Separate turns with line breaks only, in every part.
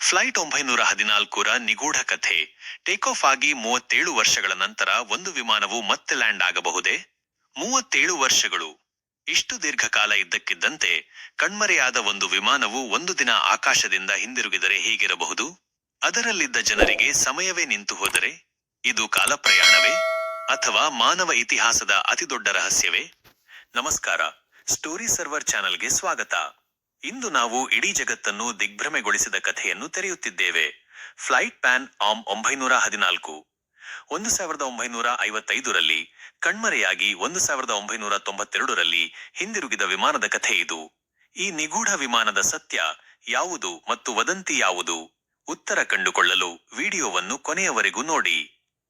Flight ಒಂಬೈನೂರ ಹದಿನಾಲ್ಕರ ನಿಗೂಢ ಕಥೆ. ಟೇಕ್ ಆಫ್ ಆಗಿ ಮೂವತ್ತೇಳು ವರ್ಷಗಳ ನಂತರ ಒಂದು ವಿಮಾನವು ಮತ್ತೆ ಲ್ಯಾಂಡ್ ಆಗಬಹುದೇ? ಮೂವತ್ತೇಳು ವರ್ಷಗಳು. ಇಷ್ಟು ದೀರ್ಘಕಾಲ ಇದ್ದಕ್ಕಿದ್ದಂತೆ ಕಣ್ಮರೆಯಾದ ಒಂದು ವಿಮಾನವು ಒಂದು ದಿನ ಆಕಾಶದಿಂದ ಹಿಂದಿರುಗಿದರೆ ಹೀಗಿರಬಹುದು? ಅದರಲ್ಲಿದ್ದ ಜನರಿಗೆ ಸಮಯವೇ ನಿಂತು ಹೋದರೆ? ಇದು ಕಾಲಪ್ರಯಾಣವೇ? ಅಥವಾ ಮಾನವ ಇತಿಹಾಸದ ಅತಿದೊಡ್ಡ ರಹಸ್ಯವೇ? ನಮಸ್ಕಾರ. ಸ್ಟೋರಿ ಸರ್ವರ್ ಚಾನೆಲ್ಗೆ ಸ್ವಾಗತ. ಇಂದು ನಾವು ಇಡೀ ಜಗತ್ತನ್ನು ದಿಗ್ಭ್ರಮೆಗೊಳಿಸಿದ ಕಥೆಯನ್ನು ತೆರೆಯುತ್ತಿದ್ದೇವೆ. ಫ್ಲೈಟ್ ಪ್ಯಾನ್ ಆಮ್ ಒಂಬೈನೂರ ಹದಿನಾಲ್ಕು. ಒಂದು ಸಾವಿರದ ಒಂಬೈನೂರ ಐವತ್ತೈದರಲ್ಲಿ, ಕಣ್ಮರೆಯಾಗಿ ಒಂದು ಸಾವಿರದ ಒಂಬೈನೂರ ತೊಂಬತ್ತೆರಡರಲ್ಲಿ ಹಿಂದಿರುಗಿದ ವಿಮಾನದ ಕಥೆ ಇದು. ಈ ನಿಗೂಢ ವಿಮಾನದ ಸತ್ಯ ಯಾವುದು ಮತ್ತು ವದಂತಿ ಯಾವುದು? ಉತ್ತರ ಕಂಡುಕೊಳ್ಳಲು ವಿಡಿಯೋವನ್ನು ಕೊನೆಯವರೆಗೂ ನೋಡಿ.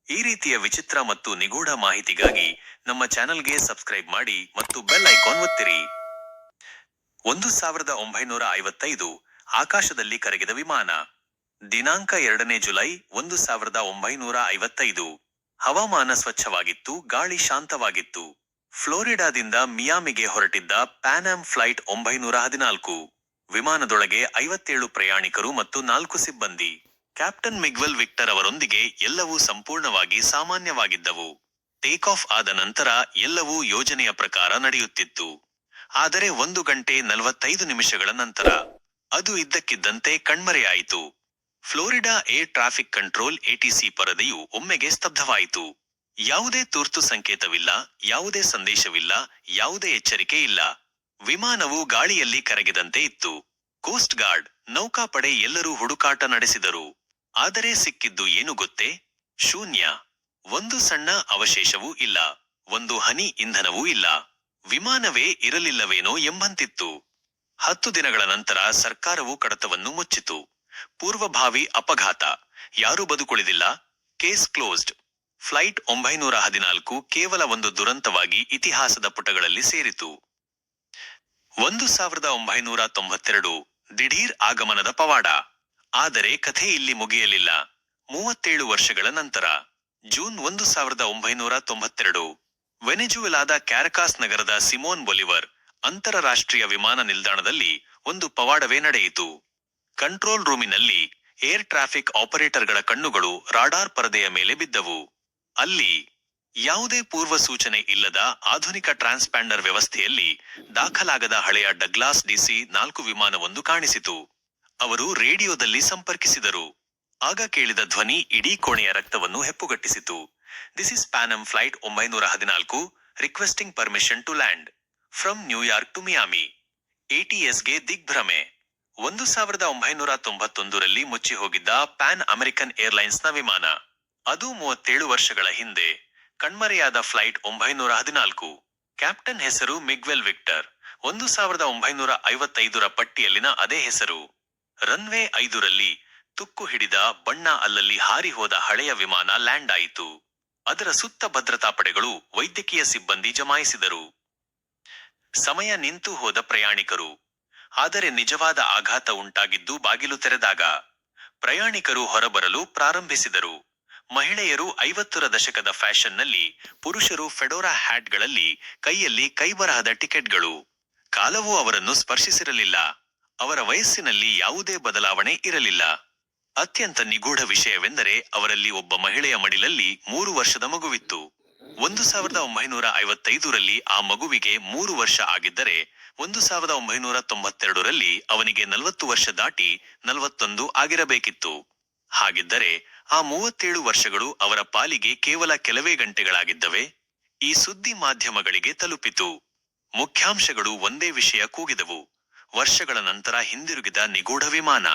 ಈ ರೀತಿಯ ವಿಚಿತ್ರ ಮತ್ತು ನಿಗೂಢ ಮಾಹಿತಿಗಾಗಿ ನಮ್ಮ ಚಾನೆಲ್ಗೆ ಸಬ್ಸ್ಕ್ರೈಬ್ ಮಾಡಿ ಮತ್ತು ಬೆಲ್ ಐಕಾನ್ ಒತ್ತಿರಿ. ಒಂದು ಸಾವಿರದ ಒಂಬೈನೂರ ಐವತ್ತೈದು ಆಕಾಶದಲ್ಲಿ ಕರಗಿದ ವಿಮಾನ. ದಿನಾಂಕ ಎರಡನೇ ಜುಲೈ ಒಂದು ಸಾವಿರದ ಒಂಬೈನೂರ ಐವತ್ತೈದು. ಹವಾಮಾನ ಸ್ವಚ್ಛವಾಗಿತ್ತು, ಗಾಳಿ ಶಾಂತವಾಗಿತ್ತು. ಫ್ಲೋರಿಡಾದಿಂದ ಮಿಯಾಮಿಗೆ ಹೊರಟಿದ್ದ ಪ್ಯಾನಾಮ್ ಫ್ಲೈಟ್ ಒಂಬೈನೂರ ಹದಿನಾಲ್ಕು. ವಿಮಾನದೊಳಗೆ ಐವತ್ತೇಳು ಪ್ರಯಾಣಿಕರು ಮತ್ತು ನಾಲ್ಕು ಸಿಬ್ಬಂದಿ. ಕ್ಯಾಪ್ಟನ್ ಮಿಗ್ವೆಲ್ ವಿಕ್ಟರ್ ಅವರೊಂದಿಗೆ ಎಲ್ಲವೂ ಸಂಪೂರ್ಣವಾಗಿ ಸಾಮಾನ್ಯವಾಗಿದ್ದವು. ಟೇಕ್ ಆಫ್ ಆದ ನಂತರ ಎಲ್ಲವೂ ಯೋಜನೆಯ ಪ್ರಕಾರ ನಡೆಯುತ್ತಿತ್ತು. ಆದರೆ ಒಂದು ಗಂಟೆ ನಲವತ್ತೈದು ನಿಮಿಷಗಳ ನಂತರ ಅದು ಇದ್ದಕ್ಕಿದ್ದಂತೆ ಕಣ್ಮರೆಯಾಯಿತು. Florida air traffic control ATC ಪರದೆಯು ಒಮ್ಮೆಗೆ ಸ್ತಬ್ಧವಾಯಿತು. ಯಾವುದೇ ತುರ್ತು ಸಂಕೇತವಿಲ್ಲ, ಯಾವುದೇ ಸಂದೇಶವಿಲ್ಲ, ಯಾವುದೇ ಎಚ್ಚರಿಕೆ ಇಲ್ಲ. ವಿಮಾನವು ಗಾಳಿಯಲ್ಲಿ ಕರಗಿದಂತೆ ಇತ್ತು. ಕೋಸ್ಟ್ ಗಾರ್ಡ್, ನೌಕಾಪಡೆ ಎಲ್ಲರೂ ಹುಡುಕಾಟ ನಡೆಸಿದರು. ಆದರೆ ಸಿಕ್ಕಿದ್ದು ಏನು ಗೊತ್ತೇ? ಶೂನ್ಯ. ಒಂದು ಸಣ್ಣ ಅವಶೇಷವೂ ಇಲ್ಲ. ಒಂದು ಹನಿ ಇಂಧನವೂ ಇಲ್ಲ. ವಿಮಾನವೇ ಇರಲಿಲ್ಲವೇನೋ ಎಂಬಂತಿತ್ತು. ಹತ್ತು ದಿನಗಳ ನಂತರ ಸರ್ಕಾರವು ಕಡತವನ್ನು ಮುಚ್ಚಿತು. ಪೂರ್ವಭಾವಿ ಅಪಘಾತ. ಯಾರೂ ಬದುಕುಳಿದಿಲ್ಲ. Case closed. ಫ್ಲೈಟ್ ಒಂಬೈನೂರ ಹದಿನಾಲ್ಕು ಕೇವಲ ಒಂದು ದುರಂತವಾಗಿ ಇತಿಹಾಸದ ಪುಟಗಳಲ್ಲಿ ಸೇರಿತು. ಒಂದು ಸಾವಿರದ ಒಂಬೈನೂರ ತೊಂಬತ್ತೆರಡು ದಿಢೀರ್ ಆಗಮನದ ಪವಾಡ. ಆದರೆ ಕಥೆ ಇಲ್ಲಿ ಮುಗಿಯಲಿಲ್ಲ. ಮೂವತ್ತೇಳು ವರ್ಷಗಳ ನಂತರ. ಜೂನ್ ಒಂದು ಸಾವಿರದ ಒಂಬೈನೂರ ತೊಂಬತ್ತೆರಡು ವೆನೆಜುವೆಲಾದ ಕ್ಯಾರಕಾಸ್ ನಗರದ ಸಿಮೋನ್ ಬೊಲಿವರ್ ಅಂತಾರಾಷ್ಟ್ರೀಯ ವಿಮಾನ ನಿಲ್ದಾಣದಲ್ಲಿ ಒಂದು ಪವಾಡವೇ ನಡೆಯಿತು. ಕಂಟ್ರೋಲ್ ರೂಮಿನಲ್ಲಿ ಏರ್ ಟ್ರಾಫಿಕ್ ಆಪರೇಟರ್ಗಳ ಕಣ್ಣುಗಳು ರಾಡಾರ್ ಪರದೆಯ ಮೇಲೆ ಬಿದ್ದವು. ಅಲ್ಲಿ ಯಾವುದೇ ಪೂರ್ವ ಸೂಚನೆ ಇಲ್ಲದ ಆಧುನಿಕ ಟ್ರಾನ್ಸ್ಪ್ಯಾಂಡರ್ ವ್ಯವಸ್ಥೆಯಲ್ಲಿ ದಾಖಲಾಗದ ಹಳೆಯ ಡಗ್ಲಾಸ್ ಡಿಸಿ ನಾಲ್ಕು ವಿಮಾನವೊಂದು ಕಾಣಿಸಿತು. ಅವರು ರೇಡಿಯೋದಲ್ಲಿ ಸಂಪರ್ಕಿಸಿದರು. ಆಗ ಕೇಳಿದ ಧ್ವನಿ ಇಡೀ ಕೋಣೆಯ ರಕ್ತವನ್ನು ಹೆಪ್ಪುಗಟ್ಟಿಸಿತು. This is Pan Am flight ಒಂಬೈನೂರ ಹದಿನಾಲ್ಕು requesting permission to land from New York to Miami ಎಟಿಎಸ್ಗೆ ದಿಗ್ಭ್ರಮೆ. ಒಂದು ಸಾವಿರದ ಒಂಬೈನೂರ ತೊಂಬತ್ತೊಂದರಲ್ಲಿ ಮುಚ್ಚಿ ಹೋಗಿದ್ದ ಪ್ಯಾನ್ ಅಮೆರಿಕನ್ ಏರ್ಲೈನ್ಸ್ನ ವಿಮಾನ. ಅದು ಮೂವತ್ತೇಳು ವರ್ಷಗಳ ಹಿಂದೆ. ಕಣ್ಮರೆಯಾದ ಫ್ಲೈಟ್ ಒಂಬೈನೂರ ಹದಿನಾಲ್ಕು. ಕ್ಯಾಪ್ಟನ್ ಹೆಸರು ಮಿಗ್ವೆಲ್ ವಿಕ್ಟರ್. ಒಂದು ಸಾವಿರದ ಒಂಬೈನೂರ ಐವತ್ತೈದರ ಪಟ್ಟಿಯಲ್ಲಿನ ಅದೇ ಹೆಸರು. ರನ್ವೇ ಐದರಲ್ಲಿ ತುಕ್ಕು ಹಿಡಿದ ಬಣ್ಣ ಅಲ್ಲಲ್ಲಿ ಹಾರಿ ಹೋದ ಹಳೆಯ ವಿಮಾನ ಲ್ಯಾಂಡ್ ಆಯಿತು. ಅದರ ಸುತ್ತ ಭದ್ರತಾ ಪಡೆಗಳು ವೈದ್ಯಕೀಯ ಸಿಬ್ಬಂದಿ ಜಮಾಯಿಸಿದರು. ಸಮಯ ನಿಂತು ಹೋದ ಪ್ರಯಾಣಿಕರು. ಆದರೆ ನಿಜವಾದ ಆಘಾತ ಉಂಟಾಗಿದ್ದು ಬಾಗಿಲು ತೆರೆದಾಗ ಪ್ರಯಾಣಿಕರು ಹೊರಬರಲು ಪ್ರಾರಂಭಿಸಿದರು. ಮಹಿಳೆಯರು ಐವತ್ತರ ದಶಕದ ಫ್ಯಾಷನ್ನಲ್ಲಿ, ಪುರುಷರು ಫೆಡೋರಾ ಹ್ಯಾಟ್ಗಳಲ್ಲಿ ಕೈಯಲ್ಲಿ ಕೈಬರಹದ ಟಿಕೆಟ್ಗಳು. ಕಾಲವು ಅವರನ್ನು ಸ್ಪರ್ಶಿಸಿರಲಿಲ್ಲ. ಅವರ ವಯಸ್ಸಿನಲ್ಲಿ ಯಾವುದೇ ಬದಲಾವಣೆ ಇರಲಿಲ್ಲ. ಅತ್ಯಂತ ನಿಗೂಢ ವಿಷಯವೆಂದರೆ ಅವರಲ್ಲಿ ಒಬ್ಬ ಮಹಿಳೆಯ ಮಡಿಲಲ್ಲಿ ಮೂರು ವರ್ಷದ ಮಗುವಿತ್ತು. ಒಂದು ಸಾವಿರದ ಒಂಬೈನೂರ ಐವತ್ತೈದರಲ್ಲಿ ಆ ಮಗುವಿಗೆ ಮೂರು ವರ್ಷ ಆಗಿದ್ದರೆ, ಒಂದು ಸಾವಿರದ ಒಂಬೈನೂರ ತೊಂಬತ್ತೆರಡರಲ್ಲಿ ಅವನಿಗೆ ನಲವತ್ತು ವರ್ಷ ದಾಟಿ ನಲವತ್ತೊಂದು ಆಗಿರಬೇಕಿತ್ತು. ಹಾಗಿದ್ದರೆ, ಆ ಮೂವತ್ತೇಳು ವರ್ಷಗಳು ಅವರ ಪಾಲಿಗೆ ಕೇವಲ ಕೆಲವೇ ಗಂಟೆಗಳಾಗಿದ್ದವೆ. ಈ ಸುದ್ದಿ ಮಾಧ್ಯಮಗಳಿಗೆ ತಲುಪಿತು. ಮುಖ್ಯಾಂಶಗಳು ಒಂದೇ ವಿಷಯ ಕೂಗಿದವು. ವರ್ಷಗಳ ನಂತರ ಹಿಂದಿರುಗಿದ ನಿಗೂಢ ವಿಮಾನ.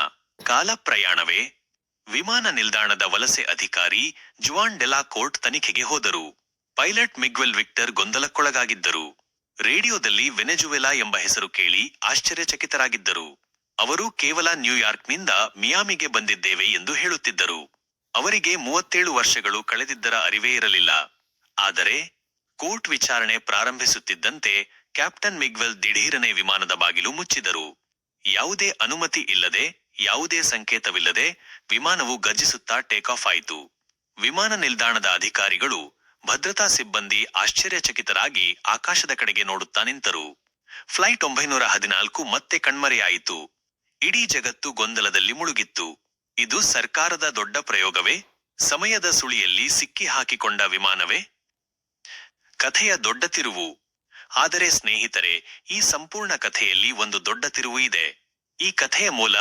ಕಾಲ ಪ್ರಯಾಣವೇ? ವಿಮಾನ ನಿಲ್ದಾಣದ ವಲಸೆ ಅಧಿಕಾರಿ ಜುವಾನ್ ಡೆಲಾ ಕೋರ್ಟ್ ತನಿಖೆಗೆ ಹೋದರು. ಪೈಲಟ್ ಮಿಗ್ವೆಲ್ ವಿಕ್ಟರ್ ಗೊಂದಲಕ್ಕೊಳಗಾಗಿದ್ದರು. ರೇಡಿಯೋದಲ್ಲಿ ವೆನೆಜುವೆಲಾ ಎಂಬ ಹೆಸರು ಕೇಳಿ ಆಶ್ಚರ್ಯಚಕಿತರಾಗಿದ್ದರು. ಅವರು ಕೇವಲ ನ್ಯೂಯಾರ್ಕ್ನಿಂದ ಮಿಯಾಮಿಗೆ ಬಂದಿದ್ದೇವೆ ಎಂದು ಹೇಳುತ್ತಿದ್ದರು. ಅವರಿಗೆ ಮೂವತ್ತೇಳು ವರ್ಷಗಳು ಕಳೆದಿದ್ದರ ಅರಿವೇ ಇರಲಿಲ್ಲ. ಆದರೆ, ಕೋರ್ಟ್ ವಿಚಾರಣೆ ಪ್ರಾರಂಭಿಸುತ್ತಿದ್ದಂತೆ ಕ್ಯಾಪ್ಟನ್ ಮಿಗ್ವೆಲ್ ದಿಢೀರನೆ ವಿಮಾನದ ಬಾಗಿಲು ಮುಚ್ಚಿದರು. ಯಾವುದೇ ಅನುಮತಿ ಇಲ್ಲದೆ ಯಾವುದೇ ಸಂಕೇತವಿಲ್ಲದೆ ವಿಮಾನವು ಗರ್ಜಿಸುತ್ತಾ ಟೇಕ್ ಆಫ್ ಆಯಿತು. ವಿಮಾನ ನಿಲ್ದಾಣದ ಅಧಿಕಾರಿಗಳು, ಭದ್ರತಾ ಸಿಬ್ಬಂದಿ ಆಶ್ಚರ್ಯಚಕಿತರಾಗಿ ಆಕಾಶದ ಕಡೆಗೆ ನೋಡುತ್ತಾ ನಿಂತರು. ಫ್ಲೈಟ್ ಒಂಬೈನೂರ ಹದಿನಾಲ್ಕು ಮತ್ತೆ ಕಣ್ಮರೆಯಾಯಿತು. ಇಡೀ ಜಗತ್ತು ಗೊಂದಲದಲ್ಲಿ ಮುಳುಗಿತ್ತು. ಇದು ಸರ್ಕಾರದ ದೊಡ್ಡ ಪ್ರಯೋಗವೇ? ಸಮಯದ ಸುಳಿಯಲ್ಲಿ ಸಿಕ್ಕಿ ಹಾಕಿಕೊಂಡ ವಿಮಾನವೇ? ಕಥೆಯ ದೊಡ್ಡ ತಿರುವು. ಆದರೆ ಸ್ನೇಹಿತರೆ, ಈ ಸಂಪೂರ್ಣ ಕಥೆಯಲ್ಲಿ ಒಂದು ದೊಡ್ಡ ತಿರುವು ಇದೆ. ಈ ಕಥೆಯ ಮೂಲ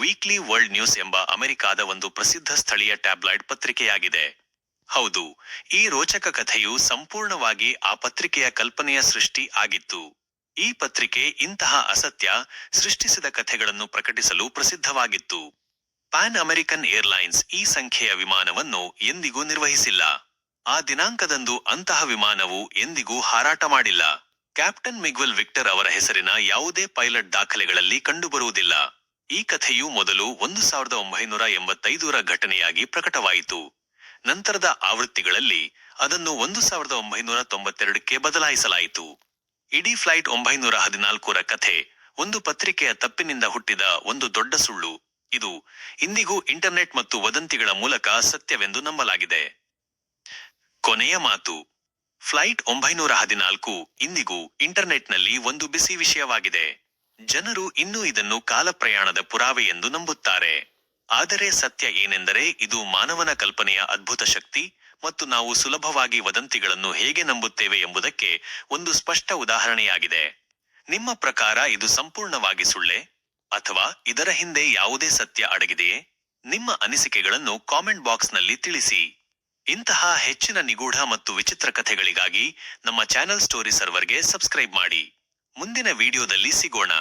ವೀಕ್ಲಿ ವರ್ಲ್ಡ್ ನ್ಯೂಸ್ ಎಂಬ ಅಮೆರಿಕಾದ ಒಂದು ಪ್ರಸಿದ್ಧ ಸ್ಥಳೀಯ ಟ್ಯಾಬ್ಲಾಯ್ಡ್ ಪತ್ರಿಕೆಯಾಗಿದೆ. ಹೌದು, ಈ ರೋಚಕ ಕಥೆಯು ಸಂಪೂರ್ಣವಾಗಿ ಆ ಪತ್ರಿಕೆಯ ಕಲ್ಪನೆಯ ಸೃಷ್ಟಿ ಆಗಿತ್ತು. ಈ ಪತ್ರಿಕೆ ಇಂತಹ ಅಸತ್ಯ ಸೃಷ್ಟಿಸಿದ ಕಥೆಗಳನ್ನು ಪ್ರಕಟಿಸಲು ಪ್ರಸಿದ್ಧವಾಗಿತ್ತು. ಪ್ಯಾನ್ ಅಮೆರಿಕನ್ ಏರ್ಲೈನ್ಸ್ ಈ ಸಂಖ್ಯೆಯ ವಿಮಾನವನ್ನು ಎಂದಿಗೂ ನಿರ್ವಹಿಸಿಲ್ಲ. ಆ ದಿನಾಂಕದಂದು ಅಂತಹ ವಿಮಾನವು ಎಂದಿಗೂ ಹಾರಾಟ ಮಾಡಿಲ್ಲ. ಕ್ಯಾಪ್ಟನ್ ಮಿಗ್ವೆಲ್ ವಿಕ್ಟರ್ ಅವರ ಹೆಸರಿನ ಯಾವುದೇ ಪೈಲಟ್ ದಾಖಲೆಗಳಲ್ಲಿ ಕಂಡುಬರುವುದಿಲ್ಲ. ಈ ಕಥೆಯು ಮೊದಲು ಒಂದು ಸಾವಿರದ ಒಂಬೈನೂರ ಎಂಬತ್ತೈದರ ಘಟನೆಯಾಗಿ ಪ್ರಕಟವಾಯಿತು. ನಂತರದ ಆವೃತ್ತಿಗಳಲ್ಲಿ ಅದನ್ನು ಒಂದು ಸಾವಿರದ ಒಂಬೈನೂರ ತೊಂಬತ್ತೆರಡಕ್ಕೆ ಬದಲಾಯಿಸಲಾಯಿತು. ಇಡೀ ಫ್ಲೈಟ್ ಒಂಬೈನೂರ ಹದಿನಾಲ್ಕರ ಕಥೆ, ಒಂದು ಪತ್ರಿಕೆಯ ತಪ್ಪಿನಿಂದ ಹುಟ್ಟಿದ ಒಂದು ದೊಡ್ಡ ಸುಳ್ಳು. ಇದು ಇಂದಿಗೂ ಇಂಟರ್ನೆಟ್ ಮತ್ತು ವದಂತಿಗಳ ಮೂಲಕ ಸತ್ಯವೆಂದು ನಂಬಲಾಗಿದೆ. ಕೊನೆಯ ಮಾತು. ಫ್ಲೈಟ್ ಒಂಬೈನೂರ ಹದಿನಾಲ್ಕು ಇಂದಿಗೂ ಇಂಟರ್ನೆಟ್ನಲ್ಲಿ ಒಂದು ಬಿಸಿ ವಿಷಯವಾಗಿದೆ. ಜನರು ಇನ್ನೂ ಇದನ್ನು ಕಾಲಪ್ರಯಾಣದ ಪುರಾವೆ ಎಂದು ನಂಬುತ್ತಾರೆ. ಆದರೆ ಸತ್ಯ ಏನೆಂದರೆ ಇದು ಮಾನವನ ಕಲ್ಪನೆಯ ಅದ್ಭುತ ಶಕ್ತಿ ಮತ್ತು ನಾವು ಸುಲಭವಾಗಿ ವದಂತಿಗಳನ್ನು ಹೇಗೆ ನಂಬುತ್ತೇವೆ ಎಂಬುದಕ್ಕೆ ಒಂದು ಸ್ಪಷ್ಟ ಉದಾಹರಣೆಯಾಗಿದೆ. ನಿಮ್ಮ ಪ್ರಕಾರ ಇದು ಸಂಪೂರ್ಣವಾಗಿ ಸುಳ್ಳೆ? ಅಥವಾ ಇದರ ಹಿಂದೆ ಯಾವುದೇ ಸತ್ಯ ಅಡಗಿದೆಯೇ? ನಿಮ್ಮ ಅನಿಸಿಕೆಗಳನ್ನು ಕಾಮೆಂಟ್ ಬಾಕ್ಸ್ನಲ್ಲಿ ತಿಳಿಸಿ. ಇಂತಹ ಹೆಚ್ಚಿನ ನಿಗೂಢ ಮತ್ತು ವಿಚಿತ್ರ ಕಥೆಗಳಿಗಾಗಿ ನಮ್ಮ ಚಾನೆಲ್ ಸ್ಟೋರಿ ಸರ್ವರ್ಗೆ ಸಬ್ಸ್ಕ್ರೈಬ್ ಮಾಡಿ. ಮುಂದಿನ ವಿಡಿಯೋದಲ್ಲಿ ಸಿಗೋಣ.